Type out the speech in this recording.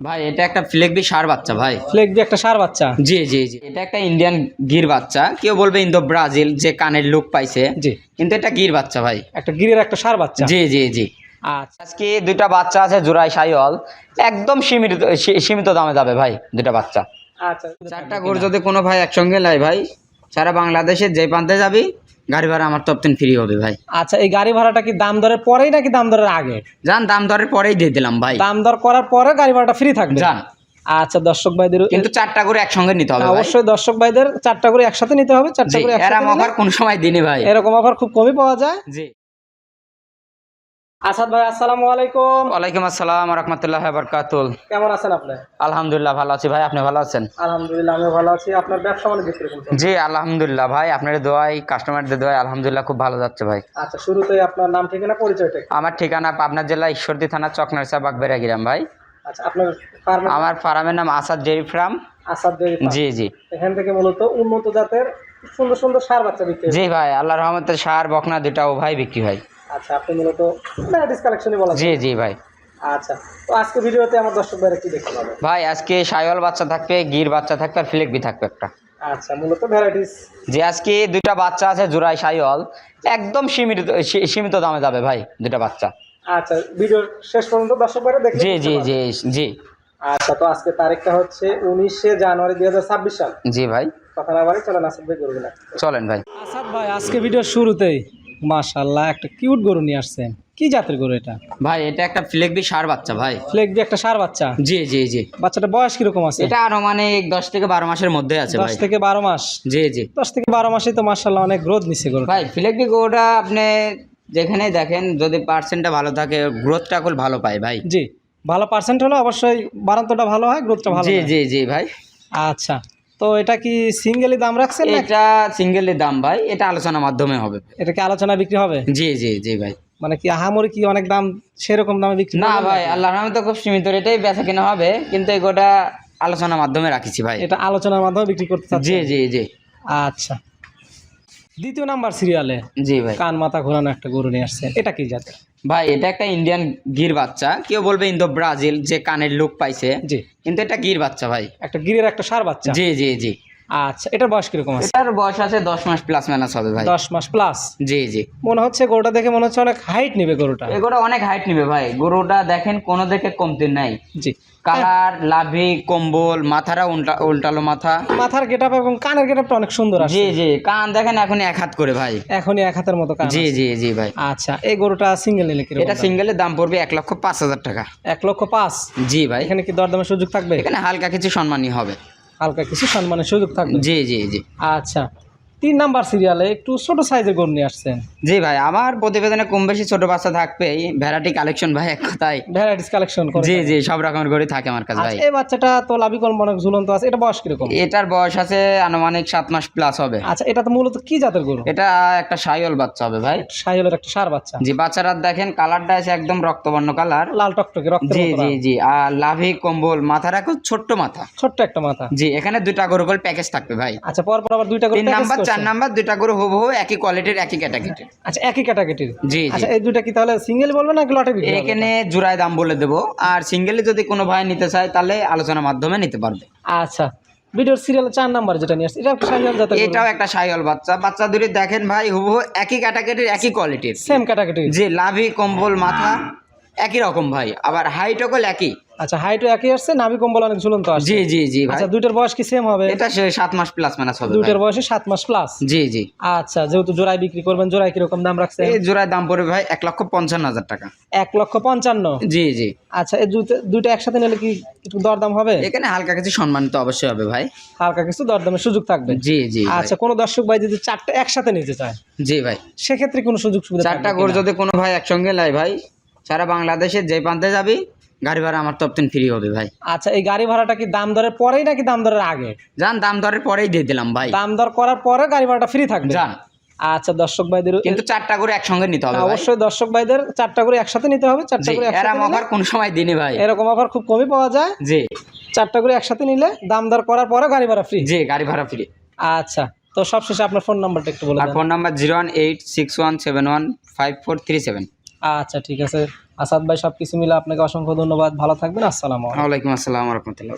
ভাই এটা একটা ফ্লেগবি সার বাচ্চা ভাই। ফ্লেক দিয়ে একটা সার বাচ্চা? জি জি জি। এটা একটা ইন্ডিয়ান গির বাচ্চা। কেউ বলবে ইন্দো ব্রাজিল যে কানের লুক পাইছে। জি। কিন্তু এটা গির বাচ্চা ভাই। একটা গিরের একটা সার বাচ্চা? জি জি জি। আচ্ছা। আজকে দুইটা বাচ্চা আছে জোড়াই সাইওয়াল। একদম সীমিত সীমিত দামে যাবে ভাই দুটা বাচ্চা। আচ্ছা। চারটা গরু যদি কোনো ভাই একসঙ্গে লাই ভাই সারা বাংলাদেশে যে প্রান্তে যাবি গাড়ি ভাড়া আমার তপ্তেন ফ্রি হবে ভাই। আচ্ছা এই গাড়ি ভাড়াটা কি দাম দরের পরেই নাকি দাম দরের আগে? যান দাম দরের পরেই দিয়ে দিলাম ভাই। দাম দর করার পরে গাড়ি ভাড়াটা ফ্রি থাকবে? যান আচ্ছা দর্শক ভাইদের কিন্তু চারটা করে একসঙ্গে নিতে হবে অবশ্যই দর্শক ভাইদের চারটা করে একসাথে নিতে হবে চারটা করে এরকম অফার কোন সময় দিনে ভাই। এরকম অফার খুব কমই পাওয়া যায়। জি। আসাদ ভাই আসসালামু আলাইকুম। ওয়ালাইকুম আসসালাম রহমতুল্লাহ বরকাতুল কেমন আছেন আপনি? আলহামদুলিল্লাহ ভালো আছি ভাই আপনি ভালো আছেন? আলহামদুলিল্লাহ আমি ভালো আছি। আপনার ব্যবসা বাণিজ্য কীরকম? জি আলহামদুলিল্লাহ ভাই আপনার দোয়াই কাস্টমারদের দোয়াই আলহামদুলিল্লাহ খুব ভালো যাচ্ছে ভাই। আচ্ছা শুরুতেই আপনার নাম ঠিকানা পরিচয়টা আমার ঠিকানা পাবনা জেলা ঈশ্বরদী থানা চকনারসা বাগবেড়া গ্রাম ভাই। আচ্ছা আপনার আমার ফার্মের নাম Asad dairy farm. Asad farm. জি জি। এখান থেকে মূলত উন্নত জাতের সুন্দর সুন্দর সার বাচ্চা বিক্রি জি ভাই আল্লাহ রহমতে সার বকনা দুটা ও ভাই বিক্রি হয়। আচ্ছা আপনি মূলত ভ্যারাইটিস কালেকশনই বলা জি জি ভাই। আচ্ছা তো আজকে ভিডিওতে আমার দর্শক ভাইরা কি দেখতে পাবে? ভাই আজকে সাইওয়াল বাচ্চা থাকবে গির বাচ্চা থাকবে আর ফ্লেকবি থাকবে একটা। আচ্ছা মূলত ভ্যারাইটিস। যে আজকে দুইটা বাচ্চা আছে জোড়াই সাইওয়াল একদম সীমিত সীমিত দামে যাবে ভাই দুটা বাচ্চা। আচ্ছা ভিডিওর শেষ পর্যন্ত দর্শক ভাইরা দেখে জি জি জি জি। আচ্ছা তো আজকে তারিখটা হচ্ছে উনিশে জানুয়ারি দুই হাজার ছাব্বিশ সাল। জি ভাই। কথা না বাড়ি চলেন আসাদ ভাই করবেন চলেন ভাই। আসাদ ভাই আজকে ভিডিওর শুরুতেই মাশাল্লাহ একটা কিউট গরু নিয়ে আসছেন কি জাতের গরু এটা? ভাই এটা একটা ফ্লেগবি সার বাচ্চা ভাই। ফ্লেক দিয়ে একটা সার বাচ্চা? জি জি জি। বাচ্চাটা বয়স কীরকম আছে? এটা আরও মানে দশ থেকে বারো মাসের মধ্যে আছে দশ থেকে বারো মাস? জি জি। দশ থেকে বারো মাসে তো মার্শাল্লাহ অনেক গ্রোথ নিচ্ছে গরু ভাই ফ্লেগবি গরুটা আপনি যেখানে দেখেন যদি পার্সেন্টটা ভালো থাকে গ্রোথটা খুব ভালো পায় ভাই। জি ভালো পার্সেন্ট হলে অবশ্যই বারান্তটা ভালো হয় গ্রোথটা ভালো জি জি জি ভাই। আচ্ছা। তো এটা কি সিঙ্গেলি দাম রাখছেন এটা সিঙ্গেলের দাম ভাই এটা আলোচনার মাধ্যমে হবে। এটা কি আলোচনা বিক্রি হবে? জি জি জি ভাই। মানে কি আহামরি কি অনেক দাম সেরকম দামে বিক্রি না ভাই আল্লাহর রহমতে খুব সীমিত রেটেই বেচা কেনা হবে কিন্তু এই গোটা আলোচনার মাধ্যমে রাখিছি ভাই। এটা আলোচনার মাধ্যমে বিক্রি করতে চাচ্ছি জি জি জি। আচ্ছা। দ্বিতীয় নাম্বার সিরিয়ালে জি ভাই। কান মাথা ঘোরানো একটা গরু নিয়ে আসছে। এটা কি জাতের ভাই এটা একটা ইন্ডিয়ান গির বাচ্চা। কেউ বলবে ইন্দো ব্রাজিল যে কানের লুক পাইছে। জি। কিন্তু এটা গির বাচ্চা ভাই। একটা গিরের একটা সার বাচ্চা। জি জি জি। আচ্ছা এটার বয়স কীরকম আছে? এটার বয়স আছে দশ মাস প্লাস মাইনাস হবে ভাই। দশ মাস প্লাস জি জি। মনে হচ্ছে গরুটা দেখে মনে হচ্ছে অনেক হাইট নেবে গরুটা। এগুলো অনেক হাইট নিবে ভাই। গরুটা দেখেন কোনো দেখে কমতি নাই। জি। কালার লাভি কম্বল মাথারা উল্টা উল্টালো মাথা। মাথার গেটআপ এবং কানের গেটআপটা অনেক সুন্দর আছে জি জি। কান দেখেন এখন এক হাত করে ভাই। এখনই এক হাতের মতো কান জি জি জি ভাই। আচ্ছা এই গরুটা সিঙ্গেল নিলে কীরকম এটা সিঙ্গেলের দাম পড়বে এক লক্ষ পাঁচ হাজার টাকা। এক লক্ষ পাঁচ? জি ভাই। এখানে কি দরদামের সুযোগ থাকবে? এখানে হালকা কিছু সম্মানই হবে। হালকা কিছু সম্মানের সুযোগ থাকবে। জি জি জি। আচ্ছা। তিন নাম্বার সিরিয়ালে একটু ছোট সাইজের গরু নিয়ে আসছেন। জি ভাই আমার প্রতিবেদনে কম বেশি ছোট বাচ্চা থাকবেই। ভ্যারাইটি কালেকশন ভাই এক কথায়। ভ্যারাইটিস কালেকশন করে জি জি সব রকমের গড়ি থাকে আমার কাছে ভাই। আচ্ছা, এই বাচ্চাটা তো লাভিকল অনেক ঝুলন্ত আছে এটা বয়স কীরকম? এটার বয়স আছে আনুমানিক সাত মাস প্লাস হবে। আচ্ছা এটা তো মূলত কি জাতের গরু? এটা একটা সাইল বাচ্চা হবে ভাই। সাইলের একটা সার বাচ্চা। জি বাচ্চারা দেখেন কালারটা আছে একদম রক্তবর্ণ কালার লাল টকটকে রক্তের জি জি জি আর লাভি কম্বল মাথা রাখো ছোট্ট মাথা। ছোট্ট একটা মাথা। জি এখানে দুইটা গরু করে প্যাকেজ থাকবে ভাই। আচ্ছা পর পর আবার দুইটা করে তিন নাম্বার চার করছেন। নাম্বার দুইটা গরু হুবহু একই কোয়ালিটির একই ক্যাটাগরির আচ্ছা একই ক্যাটাগরির জি জি। আচ্ছা এই দুটা কি তাহলে সিঙ্গেল বলব না লটে বিক্রি হবে? এখানে জোড়ায় দাম বলে দেবো। আর সিঙ্গেলে যদি কোনো ভাই নিতে চায় তাহলে আলোচনার মাধ্যমে নিতে পারবে। আচ্ছা ভিডিওর সিরিয়াল চার নাম্বার যেটা নিয়ে আসছে এটা জাতের এটাও একটা সাইল বাচ্চা। বাচ্চা দুটি দেখেন ভাই হুবহু একই ক্যাটাগরির একই কোয়ালিটির সেম ক্যাটাগরি যে লাভি কম্বল মাথা একই রকম ভাই। আবার হাইট একই। আচ্ছা হাইটও একই আসছে নাভি কম্বল অনেক ঝুলন্ত আসছে। জি জি জি আচ্ছা দুইটার বয়স কি সেম হবে? এটা সে সাত মাস প্লাস মাইনাস হবে দুইটার বয়সে সাত মাস প্লাস জি জি। আচ্ছা যেহেতু জোড়ায় বিক্রি করবেন জোড়ায় কীরকম দাম রাখছে এই জোড়ায় দাম পড়বে ভাই এক লক্ষ পঞ্চান্ন হাজার টাকা। এক লক্ষ পঞ্চান্ন? জি জি। আচ্ছা এই দুইটা- একসাথে নিলে কি একটু দরদাম হবে? এখানে হালকা কিছু সম্মানিত অবশ্যই হবে ভাই। হালকা কিছু দরদামের সুযোগ থাকবে। জি জি আচ্ছা কোনো দর্শক ভাই যদি চারটা একসাথে নিতে চায় জি ভাই। সেক্ষেত্রে কোনো সুযোগ সুবিধা চারটা গরু যদি কোনো ভাই একসঙ্গে লাই ভাই সারা বাংলাদেশের যে প্রান্তে যাবি গাড়ি ভাড়া আমার তপ্তেন ফ্রি হবে ভাই। আচ্ছা এই গাড়ি ভাড়াটা কি দাম দরের পরেই নাকি দাম দরের আগে? যান দাম দরের পরেই দিয়ে দিলাম ভাই। দাম দর করার পরে গাড়ি ভাড়াটা ফ্রি থাকবে? যান আচ্ছা দর্শক ভাইদের কিন্তু চারটা করে একসঙ্গে নিতে হবে অবশ্যই দর্শক ভাইদের চারটা করে একসাথে নিতে হবে চারটা করে এরাম অফার কোন সময় দিনে ভাই। এরকম অফার খুব কমই পাওয়া যায়। জি। চারটা করে একসাথে নিলে দাম দর করার পরে গাড়ি ভাড়া ফ্রি জি গাড়ি ভাড়া ফ্রি আচ্ছা তো সবশেষে আপনার ফোন নাম্বারটা একটু বলে আর phone number zero one eight six one seven one five four three seven আচ্ছা ঠিক আছে। আসাদ ভাই সব কিছু মিলে আপনাকে অসংখ্য ধন্যবাদ। ভালো থাকবেন আসসালামু আলাইকুম। আসসালাম রহমতুল্লাহ